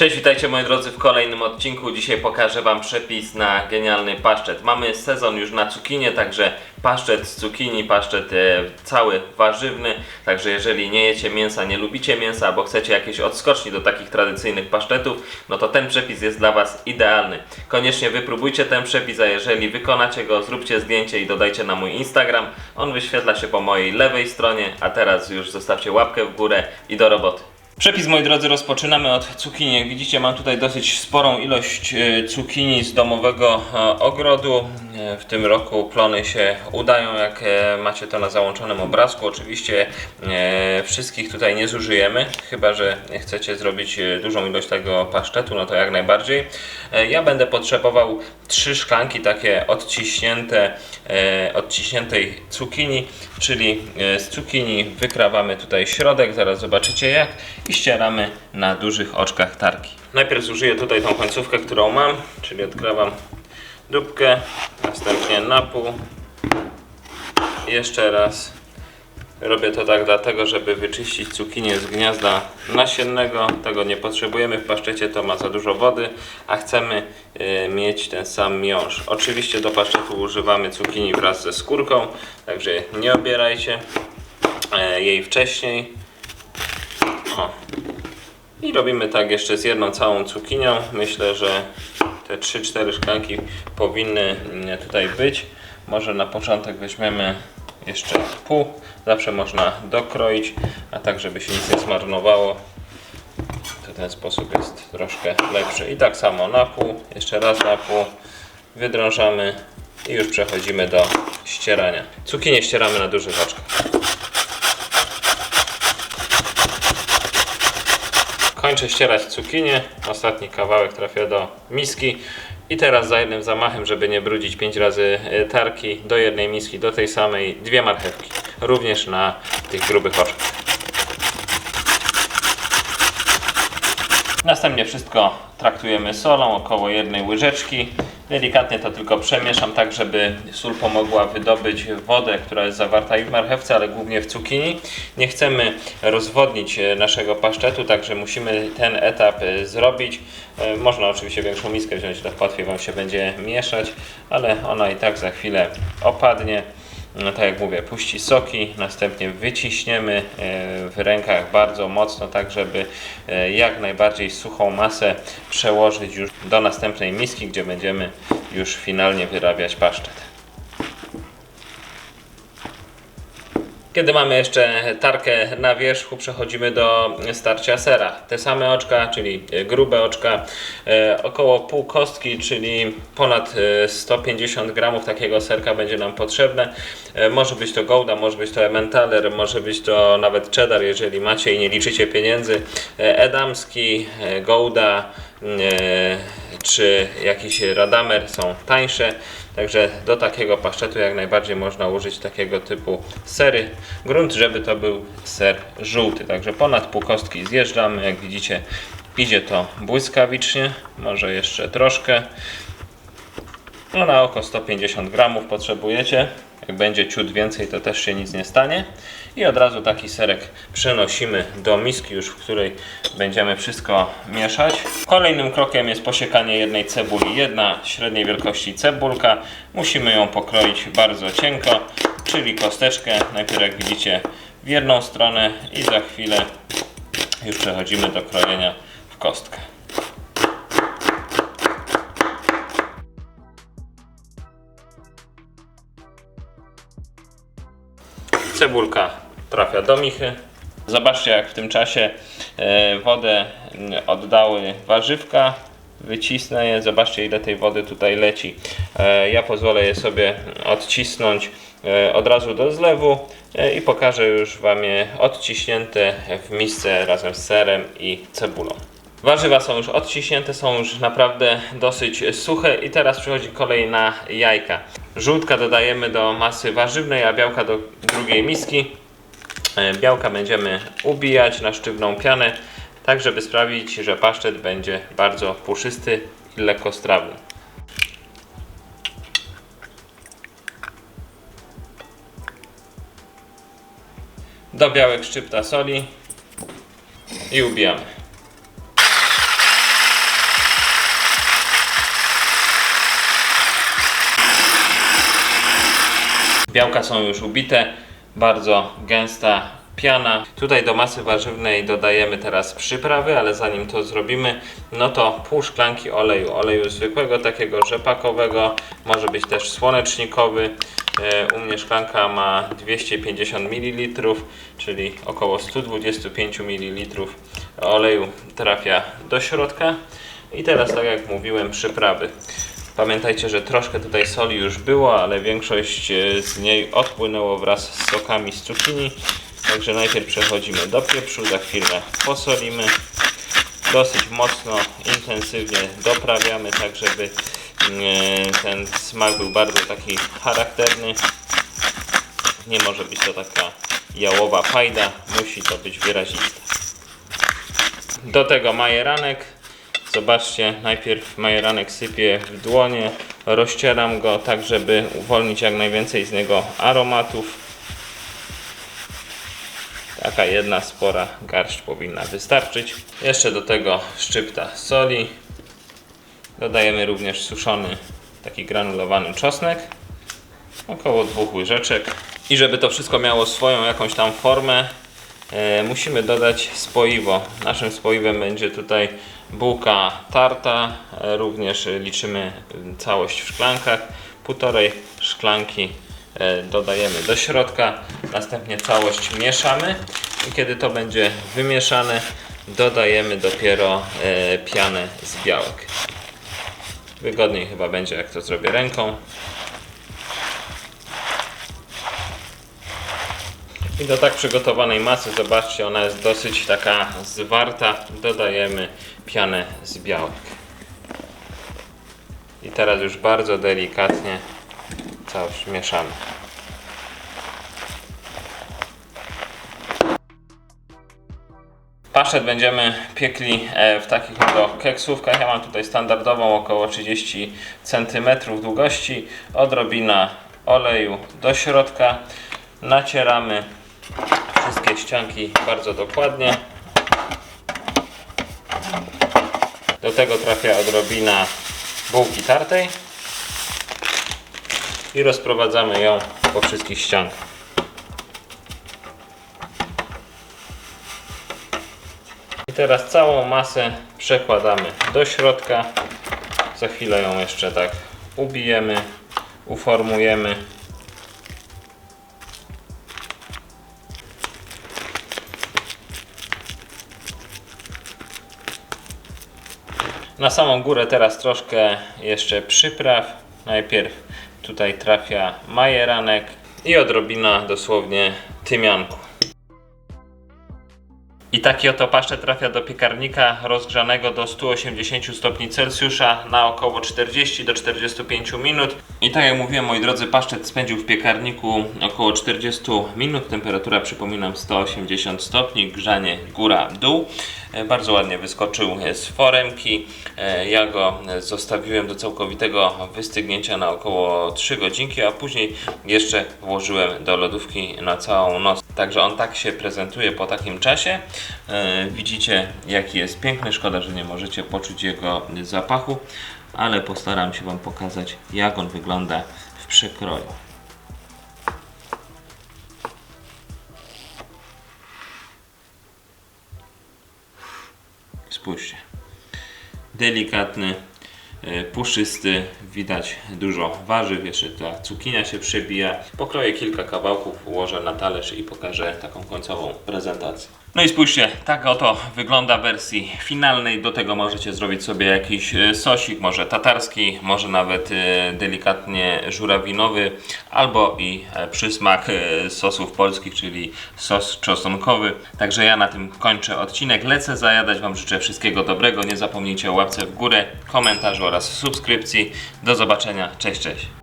Cześć, witajcie moi drodzy w kolejnym odcinku. Dzisiaj pokażę Wam przepis na genialny paszczet. Mamy sezon już na cukinię, także paszczet z cukinii, paszczet e, cały warzywny. Także jeżeli nie jecie mięsa, nie lubicie mięsa, albo chcecie jakieś odskoczni do takich tradycyjnych pasztetów, no to ten przepis jest dla Was idealny. Koniecznie wypróbujcie ten przepis, a jeżeli wykonacie go, zróbcie zdjęcie i dodajcie na mój Instagram. On wyświetla się po mojej lewej stronie, a teraz już zostawcie łapkę w górę i do roboty. Przepis, moi drodzy, rozpoczynamy od cukinii. Jak widzicie, mam tutaj dosyć sporą ilość e, cukinii z domowego e, ogrodu. E, W tym roku plony się udają, jak macie to na załączonym obrazku. Oczywiście wszystkich tutaj nie zużyjemy, chyba że chcecie zrobić dużą ilość tego pasztetu, no to jak najbardziej. E, Ja będę potrzebował trzy szklanki takie odciśnięte, e, odciśniętej cukinii, czyli e, z cukinii wykrawamy tutaj środek, zaraz zobaczycie jak i ścieramy na dużych oczkach tarki. Najpierw zużyję tutaj tą końcówkę, którą mam, czyli odkrawam dupkę, następnie na pół, jeszcze raz Robię to tak dlatego, żeby wyczyścić cukinię z gniazda nasiennego. Tego nie potrzebujemy w paszczecie, to ma za dużo wody, a chcemy e, mieć ten sam miąższ. Oczywiście do paszczetu używamy cukinii wraz ze skórką, także nie obierajcie e, jej wcześniej. O. I robimy tak jeszcze z jedną całą cukinią. Myślę, że te 3-4 szklanki powinny mm, tutaj być. Może na początek weźmiemy jeszcze pół. Zawsze można dokroić, a tak żeby się nic nie zmarnowało. To ten sposób jest troszkę lepszy. I tak samo na pół, jeszcze raz na pół. Wydrążamy i już przechodzimy do ścierania. Cukinię ścieramy na dużych oczkach. Kończę ścierać cukinię. Ostatni kawałek trafia do miski. I teraz za jednym zamachem, żeby nie brudzić 5 razy e, tarki, do jednej miski, do tej samej dwie marchewki. Również na tych grubych oczkach. Następnie wszystko traktujemy solą, około jednej łyżeczki. Delikatnie to tylko przemieszam tak, żeby sól pomogła wydobyć wodę, która jest zawarta i w marchewce, ale głównie w cukinii. Nie chcemy rozwodnić e, naszego paszczetu, także musimy ten etap e, zrobić. E, Można oczywiście większą miskę wziąć, tak łatwiej Wam się będzie mieszać, ale ona i tak za chwilę opadnie no tak jak mówię, puści soki, następnie wyciśniemy e, w rękach bardzo mocno, tak żeby e, jak najbardziej suchą masę przełożyć już do następnej miski, gdzie będziemy już finalnie wyrabiać paszczet. Kiedy mamy jeszcze tarkę na wierzchu, przechodzimy do starcia sera. Te same oczka, czyli grube oczka, e, około pół kostki, czyli ponad e, 150 gramów takiego serka będzie nam potrzebne. E, Może być to Gouda, może być to Emmentaler, może być to nawet cheddar, jeżeli macie i nie liczycie pieniędzy. E, Edamski, e, Gouda, e, czy jakiś radamer są tańsze. Także do takiego paszczetu jak najbardziej można użyć takiego typu sery. Grunt, żeby to był ser żółty. Także ponad pół kostki zjeżdżamy. Jak widzicie, idzie to błyskawicznie. Może jeszcze troszkę. No na oko 150 gramów potrzebujecie. Jak będzie ciut więcej, to też się nic nie stanie. I od razu taki serek przenosimy do miski, już w której będziemy wszystko mieszać. Kolejnym krokiem jest posiekanie jednej cebuli. Jedna średniej wielkości cebulka. Musimy ją pokroić bardzo cienko, czyli kosteczkę. Najpierw jak widzicie w jedną stronę i za chwilę już przechodzimy do krojenia w kostkę. Cebulka trafia do michy. Zobaczcie, jak w tym czasie e, wodę mm, oddały warzywka. Wycisnę je. Zobaczcie, ile tej wody tutaj leci. E, Ja pozwolę je sobie odcisnąć e, od razu do zlewu i pokażę już Wam je odciśnięte w misce razem z serem i cebulą. Warzywa są już odciśnięte, są już naprawdę dosyć suche i teraz przychodzi kolej na jajka. Żółtka dodajemy do masy warzywnej, a białka do drugiej miski. E, Białka będziemy ubijać na sztywną pianę, tak żeby sprawić, że paszczet będzie bardzo puszysty i lekkostrawny. Do białek szczypta soli i ubijamy. Białka są już ubite, bardzo gęsta piana. Tutaj do masy warzywnej dodajemy teraz przyprawy, ale zanim to zrobimy, no to pół szklanki oleju, oleju zwykłego, takiego rzepakowego, może być też słonecznikowy. E, U mnie szklanka ma 250 ml, czyli około 125 ml oleju trafia do środka. I teraz, tak jak mówiłem, przyprawy. Pamiętajcie, że troszkę tutaj soli już było, ale większość e, z niej odpłynęło wraz z sokami z cukinii. Także najpierw przechodzimy do pieprzu, za chwilę posolimy. Dosyć mocno, intensywnie doprawiamy, tak żeby e, ten smak był bardzo taki charakterny. Nie może być to taka jałowa fajda, musi to być wyraziste. Do tego majeranek. Zobaczcie, najpierw majeranek sypię w dłonie, rozcieram go tak, żeby uwolnić jak najwięcej z niego aromatów. Taka jedna spora garść powinna wystarczyć. Jeszcze do tego szczypta soli. Dodajemy również suszony, taki granulowany czosnek. Około dwóch łyżeczek. I żeby to wszystko miało swoją jakąś tam formę, e, musimy dodać spoiwo. Naszym spoiwem będzie tutaj bułka tarta. E, również liczymy całość w szklankach. Półtorej szklanki e, dodajemy do środka. Następnie całość mieszamy. I kiedy to będzie wymieszane, dodajemy dopiero e, pianę z białek. Wygodniej chyba będzie jak to zrobię ręką. I do tak przygotowanej masy, zobaczcie, ona jest dosyć taka zwarta. Dodajemy pianę z białek. I teraz już bardzo delikatnie całość mieszamy. Pasztet będziemy piekli e, w takich oto keksówkach. Ja mam tutaj standardową około 30 cm długości. Odrobina oleju do środka. Nacieramy wszystkie ścianki bardzo dokładnie. Do tego trafia odrobina bułki tartej i rozprowadzamy ją po wszystkich ściankach. I teraz całą masę przekładamy do środka. Za chwilę ją jeszcze tak ubijemy, uformujemy. Na samą górę teraz troszkę jeszcze przypraw. Najpierw tutaj trafia majeranek i odrobina dosłownie tymianku. I taki oto pasztet trafia do piekarnika rozgrzanego do 180 stopni Celsjusza na około 40 do 45 minut. I tak jak mówiłem, moi drodzy, pasztet spędził w piekarniku około 40 minut. Temperatura, przypominam, 180 stopni, grzanie góra-dół. E, Bardzo ładnie wyskoczył z foremki. E, Ja go zostawiłem do całkowitego wystygnięcia na około 3 godzinki, a później jeszcze włożyłem do lodówki na całą noc. Także on tak się prezentuje po takim czasie. E, Widzicie, jaki jest piękny. Szkoda, że nie możecie poczuć jego zapachu, ale postaram się Wam pokazać, jak on wygląda w przekroju. Spójrzcie. Delikatny, puszysty, widać dużo warzyw, jeszcze ta cukinia się przebija. Pokroję kilka kawałków, ułożę na talerz i pokażę taką końcową prezentację. No i spójrzcie, tak oto wygląda w wersji finalnej. Do tego możecie zrobić sobie jakiś e, sosik, może tatarski, może nawet e, delikatnie żurawinowy, albo i e, przysmak sosów polskich, czyli sos czosnkowy. Także ja na tym kończę odcinek. Lecę zajadać. Wam życzę wszystkiego dobrego. Nie zapomnijcie o łapce w górę, komentarzu oraz subskrypcji. Do zobaczenia. Cześć, cześć.